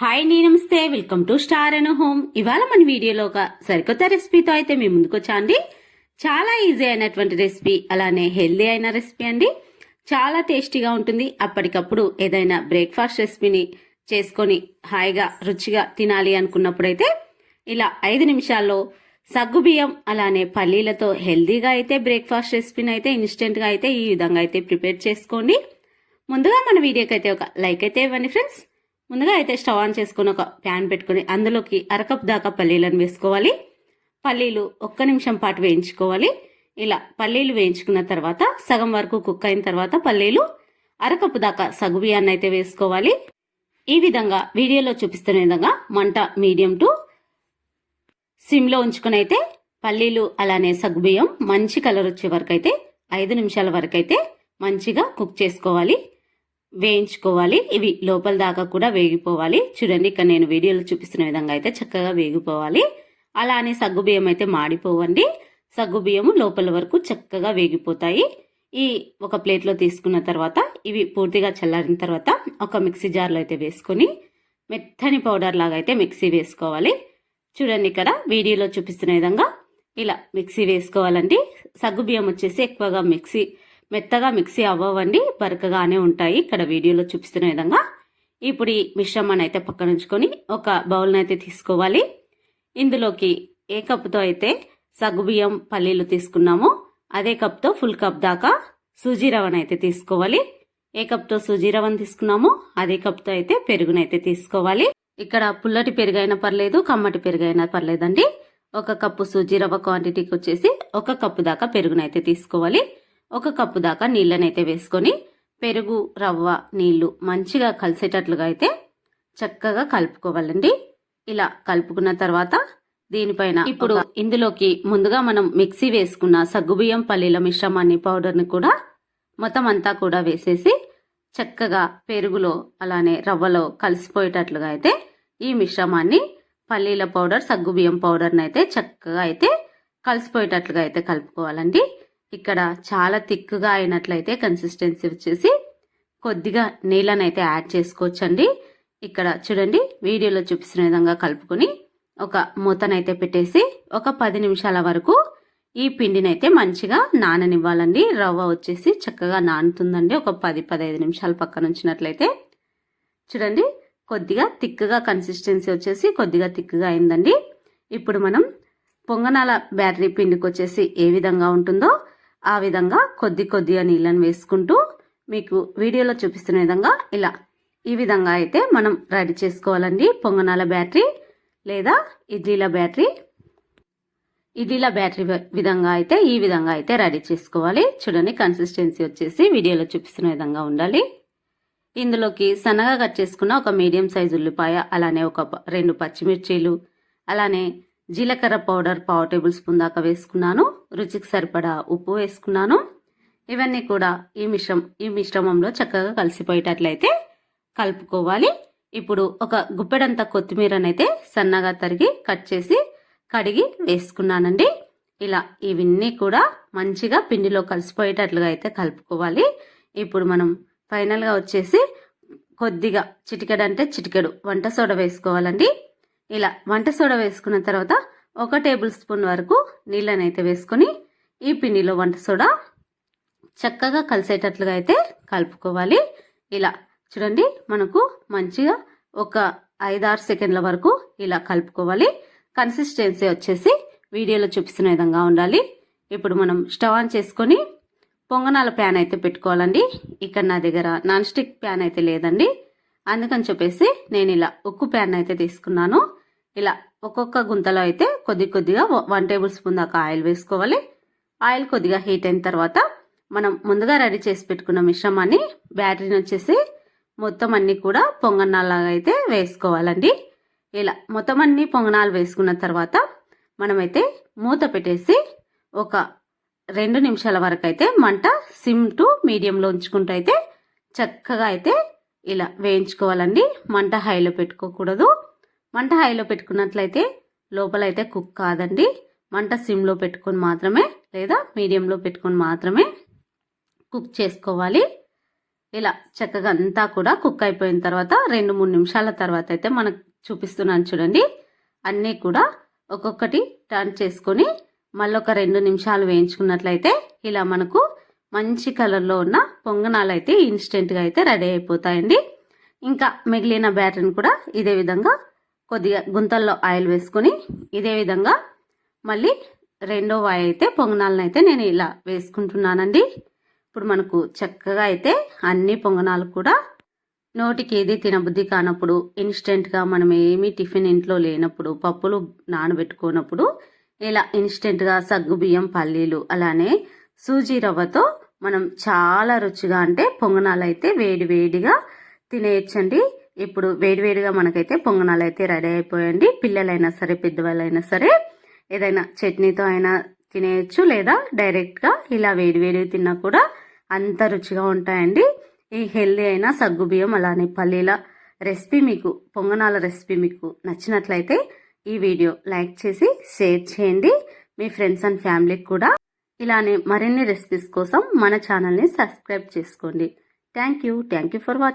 Hi నీ నమస్తే. Welcome to star Anu home. ఇవాళ మన వీడియోలో ఒక సరికొత్త రెసిపీతో అయితే మేము ముందుకు అండి చాలా ఈజీ అయినటువంటి రెసిపీ అలానే హెల్దీ అయిన రెసిపీ అండి. చాలా టేస్టీగా ఉంటుంది. అప్పటికప్పుడు ఏదైనా బ్రేక్ఫాస్ట్ రెసిపీని చేసుకొని హాయిగా రుచిగా తినాలి అనుకున్నప్పుడైతే ఇలా ఐదు నిమిషాల్లో సగ్గుబియ్యం అలానే పల్లీలతో హెల్దీగా అయితే బ్రేక్ఫాస్ట్ రెసిపీని అయితే ఇన్స్టెంట్గా అయితే ఈ విధంగా అయితే ప్రిపేర్ చేసుకోండి. ముందుగా మన వీడియోకి అయితే ఒక లైక్ అయితే ఇవ్వండి ఫ్రెండ్స్. ముందుగా అయితే స్టవ్ ఆన్ చేసుకుని ఒక ప్యాన్ పెట్టుకుని అందులోకి అరకప్ దాకా పల్లీలను వేసుకోవాలి. పల్లీలు ఒక్క నిమిషం పాటు వేయించుకోవాలి. ఇలా పల్లీలు వేయించుకున్న తర్వాత సగం వరకు కుక్ అయిన తర్వాత పల్లీలు అరకప్పు దాకా సగు బియ్యాన్ని అయితే వేసుకోవాలి. ఈ విధంగా వీడియోలో చూపిస్తున్న విధంగా మంట మీడియం టు సిమ్లో ఉంచుకుని అయితే పల్లీలు అలానే సగ్బియ్యం మంచి కలర్ వచ్చే వరకు అయితే ఐదు నిమిషాల వరకు అయితే మంచిగా కుక్ చేసుకోవాలి. వేయించుకోవాలి. ఇవి లోపల దాకా కూడా వేగిపోవాలి. చూడండి ఇక్కడ నేను వీడియోలో చూపిస్తున్న విధంగా అయితే చక్కగా వేగిపోవాలి. అలా అని సగ్గుబియ్యం అయితే మాడిపోవండి. సగ్గుబియ్యము లోపల వరకు చక్కగా వేగిపోతాయి. ఈ ఒక ప్లేట్లో తీసుకున్న తర్వాత ఇవి పూర్తిగా చల్లారిన తర్వాత ఒక మిక్సీ జార్లో అయితే వేసుకొని మెత్తని పౌడర్ లాగా అయితే మిక్సీ వేసుకోవాలి. చూడండి ఇక్కడ వీడియోలో చూపిస్తున్న విధంగా ఇలా మిక్సీ వేసుకోవాలండి. సగ్గుబియ్యం వచ్చేసి ఎక్కువగా మిక్సీ మెత్తగా మిక్సీ అవ్వవండి బరకగానే ఉంటాయి. ఇక్కడ వీడియోలో చూపిస్తున్న విధంగా ఇప్పుడు ఈ మిశ్రమాన్ని అయితే పక్కన ఉంచుకొని ఒక బౌల్ని అయితే తీసుకోవాలి. ఇందులోకి ఏ కప్తో అయితే సగ్గుబియ్యం పల్లీలు తీసుకున్నామో అదే కప్తో ఫుల్ కప్ దాకా సూజీ రవ్వను అయితే తీసుకోవాలి. ఏ కప్తో సూజీ రవ్వను తీసుకున్నామో అదే కప్తో అయితే పెరుగునైతే తీసుకోవాలి. ఇక్కడ పుల్లటి పెరుగైనా పర్లేదు కమ్మటి పెరుగైనా పర్లేదండి. ఒక కప్పు సూజీ రవ్వ క్వాంటిటీకి వచ్చేసి ఒక కప్పు దాకా పెరుగునైతే తీసుకోవాలి. ఒక కప్పు దాకా నీళ్ళనైతే వేసుకొని పెరుగు రవ్వ నీళ్ళు మంచిగా కలిసేటట్లుగా అయితే చక్కగా కలుపుకోవాలండి. ఇలా కలుపుకున్న తర్వాత దీనిపైన ఇప్పుడు ఇందులోకి ముందుగా మనం మిక్సీ వేసుకున్న సగ్గుబియ్యం పల్లీల మిశ్రమాన్ని పౌడర్ని కూడా మొత్తం అంతా కూడా వేసేసి చక్కగా పెరుగులో అలానే రవ్వలో కలిసిపోయేటట్లుగా అయితే ఈ మిశ్రమాన్ని పల్లీల పౌడర్ సగ్గుబియ్యం పౌడర్ని అయితే చక్కగా అయితే కలిసిపోయేటట్లుగా అయితే కలుపుకోవాలండి. ఇక్కడ చాలా తిక్కుగా అయినట్లయితే కన్సిస్టెన్సీ వచ్చేసి కొద్దిగా నీళ్ళనైతే యాడ్ చేసుకోవచ్చండి. ఇక్కడ చూడండి వీడియోలో చూపిస్తున్న విధంగా కలుపుకొని ఒక మూతనైతే పెట్టేసి ఒక పది నిమిషాల వరకు ఈ పిండినైతే మంచిగా నాననివ్వాలండి. రవ్వ వచ్చేసి చక్కగా నానుతుందండి. ఒక పది పదహైదు నిమిషాల పక్కన ఉంచినట్లయితే. చూడండి కొద్దిగా తిక్కుగా కన్సిస్టెన్సీ వచ్చేసి కొద్దిగా తిక్కుగా అయిందండి. ఇప్పుడు మనం పొంగనాల బ్యాటరీ పిండికి వచ్చేసి ఏ విధంగా ఉంటుందో ఆ విధంగా కొద్ది కొద్దిగా నీళ్ళని వేసుకుంటూ మీకు వీడియోలో చూపిస్తున్న విధంగా ఇలా ఈ విధంగా అయితే మనం రెడీ చేసుకోవాలండి. పొంగనాల బ్యాటరీ లేదా ఇడ్లీల బ్యాటరీ. ఇడ్లీల బ్యాటరీ విధంగా అయితే ఈ విధంగా అయితే రెడీ చేసుకోవాలి. చూడండి కన్సిస్టెన్సీ వచ్చేసి వీడియోలో చూపిస్తున్న విధంగా ఉండాలి. ఇందులోకి సన్నగా కట్ చేసుకున్న ఒక మీడియం సైజు ఉల్లిపాయ అలానే ఒక రెండు పచ్చిమిర్చీలు అలానే జీలకర్ర పౌడర్ పావు టేబుల్ స్పూన్ దాకా వేసుకున్నాను. రుచికి సరిపడా ఉప్పు వేసుకున్నాను. ఇవన్నీ కూడా ఈ మిశ్రమం ఈ మిశ్రమంలో చక్కగా కలిసిపోయేటట్లయితే కలుపుకోవాలి. ఇప్పుడు ఒక గుప్పెడంత కొత్తిమీరనైతే సన్నగా తరిగి కట్ చేసి కడిగి వేసుకున్నానండి. ఇలా ఇవన్నీ కూడా మంచిగా పిండిలో కలిసిపోయేటట్లుగా అయితే కలుపుకోవాలి. ఇప్పుడు మనం ఫైనల్గా వచ్చేసి కొద్దిగా చిటికెడు అంటే చిటికెడు వంట సోడా వేసుకోవాలండి. ఇలా వంట సోడా వేసుకున్న తర్వాత ఒక టేబుల్ స్పూన్ వరకు నీళ్ళని అయితే వేసుకొని ఈ పిండిలో వంట సోడా చక్కగా కలిసేటట్లుగా అయితే కలుపుకోవాలి. ఇలా చూడండి మనకు మంచిగా ఒక ఐదారు సెకండ్ల వరకు ఇలా కలుపుకోవాలి. కన్సిస్టెన్సీ వచ్చేసి వీడియోలో చూపిస్తున్న విధంగా ఉండాలి. ఇప్పుడు మనం స్టవ్ ఆన్ చేసుకొని పొంగనాల ప్యాన్ అయితే పెట్టుకోవాలండి. ఇక్కడ నా దగ్గర నాన్ స్టిక్ ప్యాన్ అయితే లేదండి. అందుకని చెప్పేసి నేను ఇలా ఉక్కు ప్యాన్ అయితే తీసుకున్నాను. ఇలా ఒక్కొక్క గుంతలో అయితే కొద్ది కొద్దిగా వన్ టేబుల్ స్పూన్ దాకా ఆయిల్ వేసుకోవాలి. ఆయిల్ కొద్దిగా హీట్ అయిన తర్వాత మనం ముందుగా రెడీ చేసి పెట్టుకున్న మిశ్రమాన్ని బ్యాటరీని వచ్చేసి మొత్తం అన్ని కూడా పొంగనాలాగా అయితే వేసుకోవాలండి. ఇలా మొత్తం అన్ని పొంగనాలు వేసుకున్న తర్వాత మనమైతే మూత పెట్టేసి ఒక రెండు నిమిషాల వరకు అయితే మంట సిమ్ టు మీడియంలో ఉంచుకుంటూ అయితే చక్కగా అయితే ఇలా వేయించుకోవాలండి. మంట హైలో పెట్టుకోకూడదు. మంట హైలో పెట్టుకున్నట్లయితే లోపల అయితే కుక్ కాదండి. మంట సిమ్లో పెట్టుకొని మాత్రమే లేదా మీడియంలో పెట్టుకొని మాత్రమే కుక్ చేసుకోవాలి. ఇలా చక్కగా అంతా కూడా కుక్ అయిపోయిన తర్వాత రెండు మూడు నిమిషాల తర్వాత అయితే మనకు చూపిస్తున్నాను చూడండి. అన్నీ కూడా ఒక్కొక్కటి టర్న్ చేసుకొని మళ్ళీ ఒక రెండు నిమిషాలు వేయించుకున్నట్లయితే ఇలా మనకు మంచి కలర్లో ఉన్న పొంగనాలు అయితే ఇన్స్టెంట్గా అయితే రెడీ అయిపోతాయండి. ఇంకా మిగిలిన బ్యాటర్ని కూడా ఇదే విధంగా కొద్దిగా గుంతల్లో ఆయిల్ వేసుకొని ఇదే విధంగా మళ్ళీ రెండో వాయి అయితే పొంగనాలను అయితే నేను ఇలా వేసుకుంటున్నానండి. ఇప్పుడు మనకు చక్కగా అయితే అన్ని పొంగనాలు కూడా నోటికి ఏది తినబుద్ధి కానప్పుడు ఇన్స్టెంట్గా మనం ఏమీ టిఫిన్ ఇంట్లో లేనప్పుడు పప్పులు నానబెట్టుకోనప్పుడు ఇలా ఇన్స్టెంట్గా సగ్గు బియ్యం పల్లీలు అలానే సూజీ రవ్వతో మనం చాలా రుచిగా అంటే పొంగనాలు అయితే వేడి వేడిగా తినేయచ్చండి. ఇప్పుడు వేడివేడిగా మనకైతే పొంగనాలు అయితే రెడీ అయిపోయండి. పిల్లలైనా సరే పెద్దవాళ్ళైనా సరే ఏదైనా చట్నీతో అయినా తినేయచ్చు లేదా డైరెక్ట్గా ఇలా వేడివేడిగా తిన్నా కూడా అంత రుచిగా ఉంటాయండి. ఈ హెల్దీ అయిన సగ్గుబియ్యం అలానే పల్లీల రెసిపీ మీకు పొంగనాల రెసిపీ మీకు నచ్చినట్లయితే ఈ వీడియో లైక్ చేసి షేర్ చేయండి. మీ ఫ్రెండ్స్ అండ్ ఫ్యామిలీకి కూడా ఇలానే మరిన్ని రెసిపీస్ కోసం మన ఛానల్ని సబ్స్క్రైబ్ చేసుకోండి. Thank you. Thank you for watching